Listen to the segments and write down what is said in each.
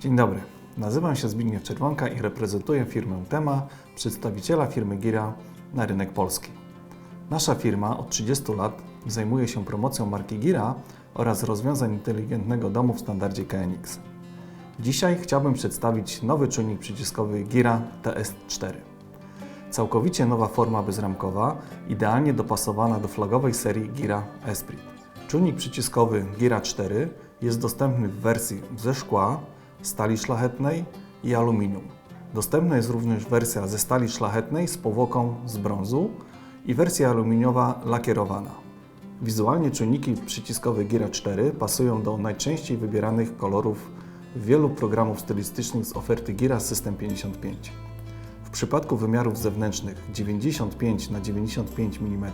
Dzień dobry, nazywam się Zbigniew Czerwonka i reprezentuję firmę Tema, przedstawiciela firmy Gira na rynek polski. Nasza firma od 30 lat zajmuje się promocją marki Gira oraz rozwiązań inteligentnego domu w standardzie KNX. Dzisiaj chciałbym przedstawić nowy czujnik przyciskowy Gira TS4. Całkowicie nowa forma bezramkowa, idealnie dopasowana do flagowej serii Gira Esprit. Czujnik przyciskowy Gira 4 jest dostępny w wersji ze szkła, stali szlachetnej i aluminium. Dostępna jest również wersja ze stali szlachetnej z powłoką z brązu i wersja aluminiowa lakierowana. Wizualnie czujniki przyciskowe Gira 4 pasują do najczęściej wybieranych kolorów wielu programów stylistycznych z oferty Gira System 55. W przypadku wymiarów zewnętrznych 95 na 95 mm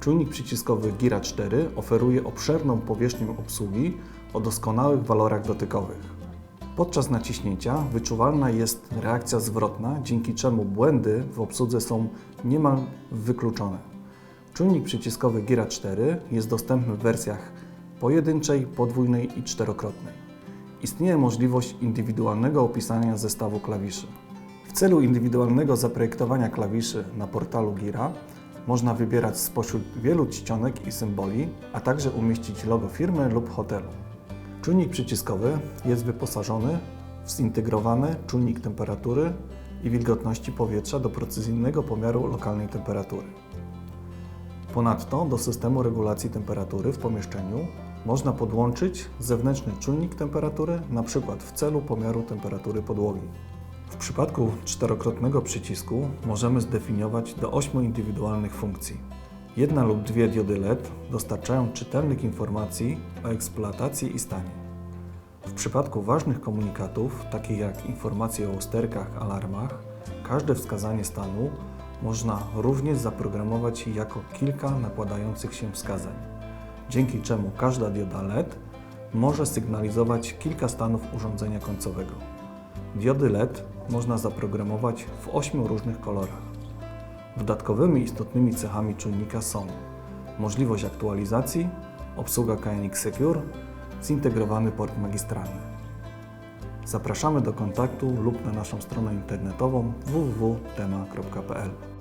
czujnik przyciskowy Gira 4 oferuje obszerną powierzchnię obsługi o doskonałych walorach dotykowych. Podczas naciśnięcia wyczuwalna jest reakcja zwrotna, dzięki czemu błędy w obsłudze są niemal wykluczone. Czujnik przyciskowy Gira 4 jest dostępny w wersjach pojedynczej, podwójnej i czterokrotnej. Istnieje możliwość indywidualnego opisania zestawu klawiszy. W celu indywidualnego zaprojektowania klawiszy na portalu Gira można wybierać spośród wielu czcionek i symboli, a także umieścić logo firmy lub hotelu. Czujnik przyciskowy jest wyposażony w zintegrowany czujnik temperatury i wilgotności powietrza do precyzyjnego pomiaru lokalnej temperatury. Ponadto do systemu regulacji temperatury w pomieszczeniu można podłączyć zewnętrzny czujnik temperatury, np. w celu pomiaru temperatury podłogi. W przypadku czterokrotnego przycisku możemy zdefiniować do 8 indywidualnych funkcji. Jedna lub dwie diody LED dostarczają czytelnych informacji o eksploatacji i stanie. W przypadku ważnych komunikatów, takich jak informacje o usterkach, alarmach, każde wskazanie stanu można również zaprogramować jako kilka nakładających się wskazań, dzięki czemu każda dioda LED może sygnalizować kilka stanów urządzenia końcowego. Diody LED można zaprogramować w ośmiu różnych kolorach. Dodatkowymi istotnymi cechami czujnika są możliwość aktualizacji, obsługa KNX Secure, zintegrowany port magistralny. Zapraszamy do kontaktu lub na naszą stronę internetową www.tema.pl.